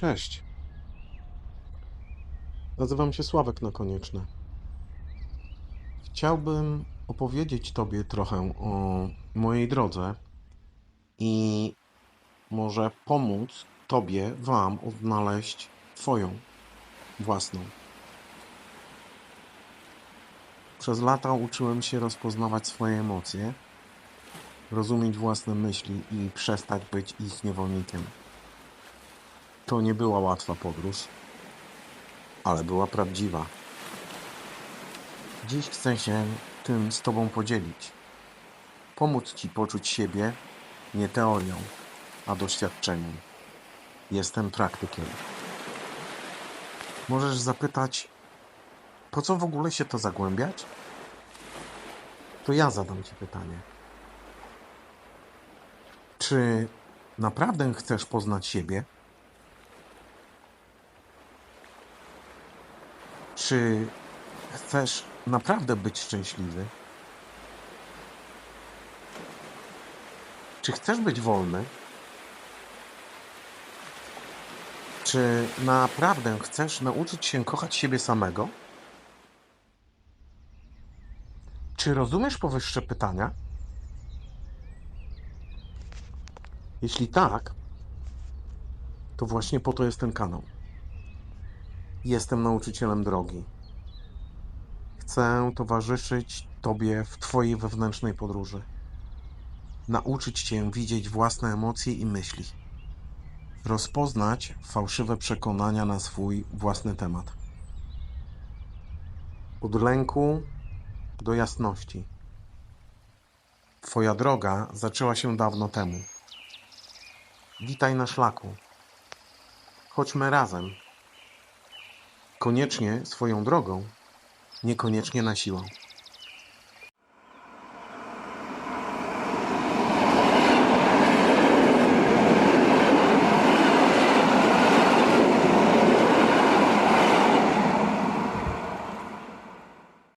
Cześć. Nazywam się Sławek Nakonieczny. Chciałbym opowiedzieć Tobie trochę o mojej drodze i może pomóc Tobie, Wam odnaleźć Twoją własną. Przez lata uczyłem się rozpoznawać swoje emocje, rozumieć własne myśli i przestać być ich niewolnikiem. To nie była łatwa podróż, ale była prawdziwa. Dziś chcę się tym z Tobą podzielić. Pomóc Ci poczuć siebie nie teorią, a doświadczeniem. Jestem praktykiem. Możesz zapytać, po co w ogóle się to zagłębiać? To ja zadam Ci pytanie. Czy naprawdę chcesz poznać siebie? Czy chcesz naprawdę być szczęśliwy? Czy chcesz być wolny? Czy naprawdę chcesz nauczyć się kochać siebie samego? Czy rozumiesz powyższe pytania? Jeśli tak, to właśnie po to jest ten kanał. Jestem nauczycielem drogi. Chcę towarzyszyć Tobie w Twojej wewnętrznej podróży. Nauczyć Cię widzieć własne emocje i myśli. Rozpoznać fałszywe przekonania na swój własny temat. Od lęku do jasności. Twoja droga zaczęła się dawno temu. Witaj na szlaku. Chodźmy razem. Koniecznie swoją drogą, niekoniecznie na siłę.